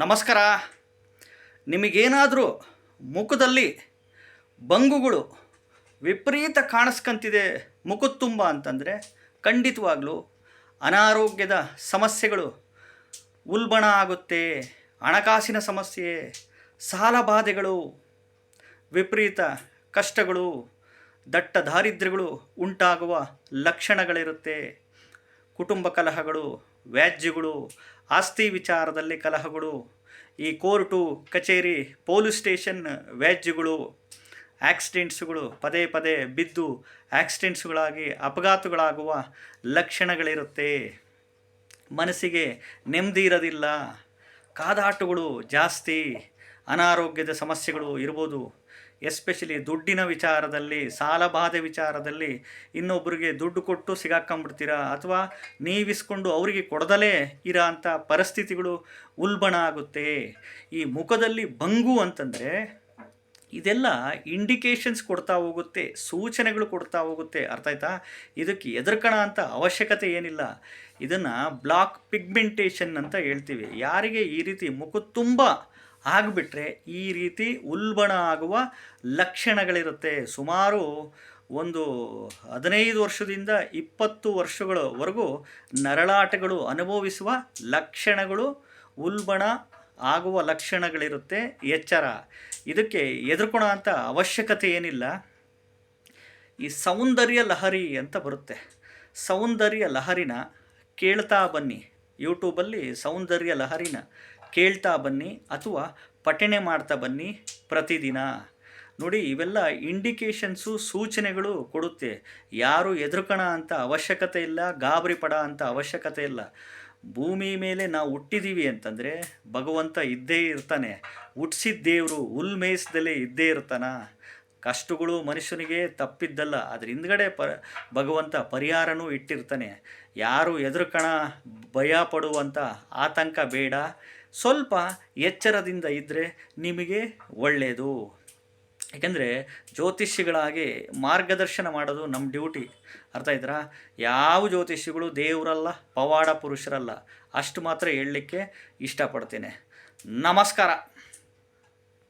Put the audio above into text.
ನಮಸ್ಕಾರ. ನಿಮಗೇನಾದರೂ ಮುಖದಲ್ಲಿ ಬಂಗುಗಳು ವಿಪರೀತ ಕಾಣಿಸ್ಕಂತಿದೆ ಮುಖದ ತುಂಬ ಅಂತಂದರೆ ಖಂಡಿತವಾಗ್ಲೂ ಅನಾರೋಗ್ಯದ ಸಮಸ್ಯೆಗಳು ಉಲ್ಬಣ ಆಗುತ್ತೆ, ಹಣಕಾಸಿನ ಸಮಸ್ಯೆ, ಸಾಲ ಬಾಧೆಗಳು, ವಿಪರೀತ ಕಷ್ಟಗಳು, ದಟ್ಟ ದಾರಿದ್ರ್ಯಗಳು ಉಂಟಾಗುವ ಲಕ್ಷಣಗಳಿರುತ್ತೆ. ಕುಟುಂಬ ಕಲಹಗಳು, ವ್ಯಾಜ್ಯಗಳು ಆಸ್ತಿ ವಿಚಾರದಲ್ಲಿ ಕಲಹಗಳು. ಈ ಕೋರ್ಟು, ಕಚೇರಿ, ಪೊಲೀಸ್ ಸ್ಟೇಷನ್ ವ್ಯಾಜ್ಯಗಳು, ಆಕ್ಸಿಡೆಂಟ್ಸ್ಗಳು ಪದೇ ಪದೇ ಬಿದ್ದು ಆಕ್ಸಿಡೆಂಟ್ಸ್ಗಳಾಗಿ ಅಪಘಾತಗಳಾಗುವ ಲಕ್ಷಣಗಳಿರುತ್ತೆ. ಮನಸ್ಸಿಗೆ ನೆಮ್ಮದಿ ಇರೋದಿಲ್ಲ. ಕಾದಾಟಗಳು ಜಾಸ್ತಿ. ಅನಾರೋಗ್ಯದ ಸಮಸ್ಯೆಗಳು ಇರ್ಬೋದು. ಎಸ್ಪೆಷಲಿ ದುಡ್ಡಿನ ವಿಚಾರದಲ್ಲಿ, ಸಾಲಬಾಧೆ ವಿಚಾರದಲ್ಲಿ ಇನ್ನೊಬ್ಬರಿಗೆ ದುಡ್ಡು ಕೊಟ್ಟು ಸಿಗಾಕೊಂಬಿಡ್ತೀರಾ ಅಥವಾ ನೀವಿಸ್ಕೊಂಡು ಅವರಿಗೆ ಕೊಡದಲೇ ಇರೋ ಅಂಥ ಪರಿಸ್ಥಿತಿಗಳು ಉಲ್ಬಣ ಆಗುತ್ತೆ. ಈ ಮುಖದಲ್ಲಿ ಬಂಗು ಅಂತಂದರೆ ಇದೆಲ್ಲ ಇಂಡಿಕೇಶನ್ಸ್ ಕೊಡ್ತಾ ಹೋಗುತ್ತೆ, ಸೂಚನೆಗಳು ಕೊಡ್ತಾ ಹೋಗುತ್ತೆ, ಅರ್ಥ ಆಯ್ತಾ? ಇದಕ್ಕೆ ಎದುರ್ಕಣ ಅಂತ ಅವಶ್ಯಕತೆ ಏನಿಲ್ಲ. ಇದನ್ನು ಬ್ಲಾಕ್ ಪಿಗ್ಮೆಂಟೇಷನ್ ಅಂತ ಹೇಳ್ತೀವಿ. ಯಾರಿಗೆ ಈ ರೀತಿ ಮುಖ ತುಂಬ ಆಗಿಬಿಟ್ರೆ ಈ ರೀತಿ ಉಲ್ಬಣ ಆಗುವ ಲಕ್ಷಣಗಳಿರುತ್ತೆ. ಸುಮಾರು ಒಂದು ಹದಿನೈದು ವರ್ಷದಿಂದ ಇಪ್ಪತ್ತು ವರ್ಷಗಳವರೆಗೂ ನರಳಾಟಗಳು ಅನುಭವಿಸುವ ಲಕ್ಷಣಗಳು ಉಲ್ಬಣ ಆಗುವ ಲಕ್ಷಣಗಳಿರುತ್ತೆ ಎಚ್ಚರ. ಇದಕ್ಕೆ ಎದುರ್ಕೊಳೋ ಅಂಥ ಅವಶ್ಯಕತೆ ಏನಿಲ್ಲ. ಈ ಸೌಂದರ್ಯ ಲಹರಿ ಅಂತ ಬರುತ್ತೆ. ಸೌಂದರ್ಯ ಲಹರಿನ ಕೇಳ್ತಾ ಬನ್ನಿ. ಯೂಟ್ಯೂಬಲ್ಲಿ ಸೌಂದರ್ಯ ಲಹರಿನ ಕೇಳ್ತಾ ಬನ್ನಿ ಅಥವಾ ಪಠಣೆ ಮಾಡ್ತಾ ಬನ್ನಿ ಪ್ರತಿದಿನ. ನೋಡಿ, ಇವೆಲ್ಲ ಇಂಡಿಕೇಶನ್ಸು ಸೂಚನೆಗಳು ಕೊಡುತ್ತೆ. ಯಾರು ಎದುರ್ಕೋಣ ಅಂತ ಅವಶ್ಯಕತೆ ಇಲ್ಲ, ಗಾಬರಿ ಪಡ ಅಂತ ಅವಶ್ಯಕತೆ ಇಲ್ಲ. ಭೂಮಿ ಮೇಲೆ ನಾವು ಹುಟ್ಟಿದ್ದೀವಿ ಅಂತಂದರೆ ಭಗವಂತ ಇದ್ದೇ ಇರ್ತಾನೆ. ಹುಟ್ಟಿಸಿದ ದೇವರು ಹುಲ್ ಇದ್ದೇ ಇರ್ತಾನ. ಕಷ್ಟಗಳು ಮನುಷ್ಯನಿಗೆ ತಪ್ಪಿದ್ದಲ್ಲ. ಅದ್ರ ಹಿಂದ್ಗಡೆ ಪ ಭಗವಂತ ಪರಿಹಾರನೂ ಇಟ್ಟಿರ್ತಾನೆ. ಯಾರು ಎದುರುಕಣ, ಭಯ ಪಡುವಂಥ ಆತಂಕ ಬೇಡ. ಸ್ವಲ್ಪ ಎಚ್ಚರದಿಂದ ಇದ್ದರೆ ನಿಮಗೆ ಒಳ್ಳೆಯದು ಯಾಕೆಂದರೆ ಜ್ಯೋತಿಷಿಗಳಾಗಿ ಮಾರ್ಗದರ್ಶನ ಮಾಡೋದು ನಮ್ಮ ಡ್ಯೂಟಿ. ಅರ್ಥ ಆಯ್ತಾ ಯಾವ ಜ್ಯೋತಿಷಿಗಳು ದೇವರಲ್ಲ, ಪವಾಡ ಪುರುಷರಲ್ಲ, ಅಷ್ಟು ಮಾತ್ರ ಹೇಳಲಿಕ್ಕೆ ಇಷ್ಟಪಡ್ತೀನಿ. ನಮಸ್ಕಾರ!